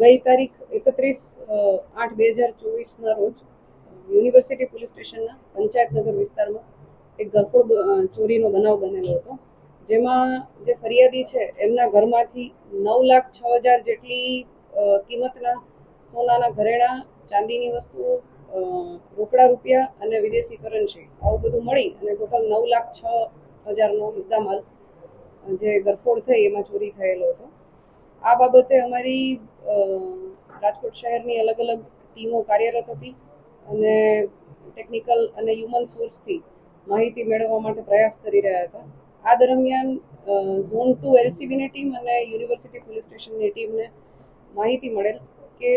ગઈ તારીખ એકત્રીસ આઠ બે હજાર ચોવીસના રોજ યુનિવર્સિટી પોલીસ સ્ટેશનના પંચાયતનગર વિસ્તારમાં એક ગરફોડ ચોરીનો બનાવ બનેલો હતો. જેમાં જે ફરિયાદી છે, એમના ઘરમાંથી નવ લાખ છ હજાર જેટલી કિંમતના સોનાના ઘરેણાં, ચાંદીની વસ્તુઓ રોકડા રૂપિયા અને વિદેશી કરન્સી આવું બધું મળી અને ટોટલ નવ લાખ છ હજારનો મુદ્દામાલ જે ગરફોડ થઈ એમાં ચોરી થયેલો હતો. આ બાબતે અમારી રાજકોટ શહેરની અલગ અલગ ટીમો કાર્યરત હતી અને ટેકનિકલ અને હ્યુમન સોર્સથી માહિતી મેળવવા માટે પ્રયાસ કરી રહ્યા હતા. આ દરમિયાન ઝોન ટુ એલસીબીની ટીમ અને યુનિવર્સિટી પોલીસ સ્ટેશનની ટીમને માહિતી મળેલ કે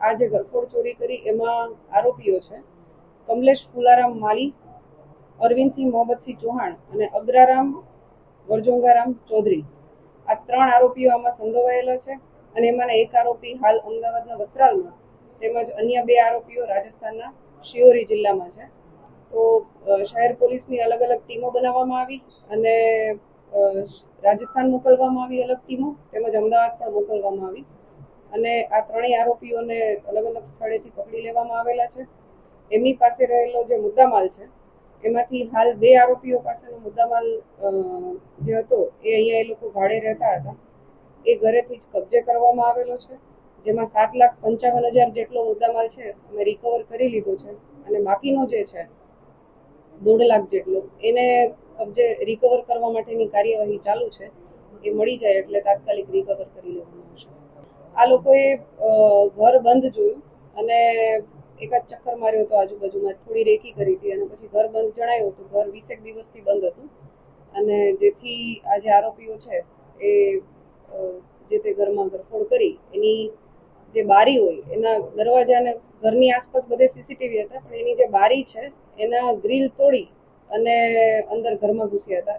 આ જે ગરફોડ ચોરી કરી એમાં આરોપીઓ છે, કમલેશ ફુલારામ માલી, અરવિંદસિંહ મોહમ્મદસિંહ ચૌહાણ અને અગ્રારામ વરજોંગારામ ચૌધરી. આ ત્રણ આરોપીઓ આમાં સંડોવાયેલા છે અને એમાંના એક આરોપી હાલ અમદાવાદના વસ્ત્રાલમાં. તેમજ અન્ય બે આરોપીઓ રાજસ્થાનના શિયોરી જિલ્લામાં છે. તો શહેર પોલીસની અલગ અલગ ટીમો બનાવવામાં આવી અને રાજસ્થાન મોકલવામાં આવી અલગ ટીમો, તેમજ અમદાવાદ પણ મોકલવામાં આવી. અને આ ત્રણેય આરોપીઓને અલગ અલગ સ્થળેથી પકડી લેવામાં આવેલા છે. એમની પાસે રહેલો જે મુદ્દામાલ છે એમાંથી હાલ બે આરોપીઓ પાસેનો મુદ્દામાલ જે હતો, એ અહીંયા એ લોકો ભાડે રહેતા હતા. એ ઘરેથી જ કબજે કરવામાં આવેલો છે. જેમાં સાત લાખ પંચાવન હજાર જેટલો મુદ્દામાલ છે, અમે રિકવર કરી લીધો છે. અને બાકીનો જે છે, દોઢ લાખ જેટલો, એને કબજે રિકવર કરવા માટેની કાર્યવાહી ચાલુ છે. એ મળી જાય એટલે તાત્કાલિક રિકવર કરી લેવાનું આવશે. આ લોકોએ ઘર બંધ જોયું અને એકાદ ચક્કર માર્યો હતો આજુબાજુમાં થોડી રેકી કરી હતી અને પછી ઘર બંધ જણાયું હતું. ઘર વીસેક દિવસથી બંધ હતું. અને જેથી આ જે આરોપીઓ છે, એ જે તે ઘરમાં ગરફોડ કરી, એની જે બારી હોય, એના દરવાજાને ઘરની આસપાસ બધે સીસીટીવી હતા, પણ એની જે બારી છે, એના ગ્રીલ તોડી અને અંદર ઘરમાં ઘૂસ્યા હતા.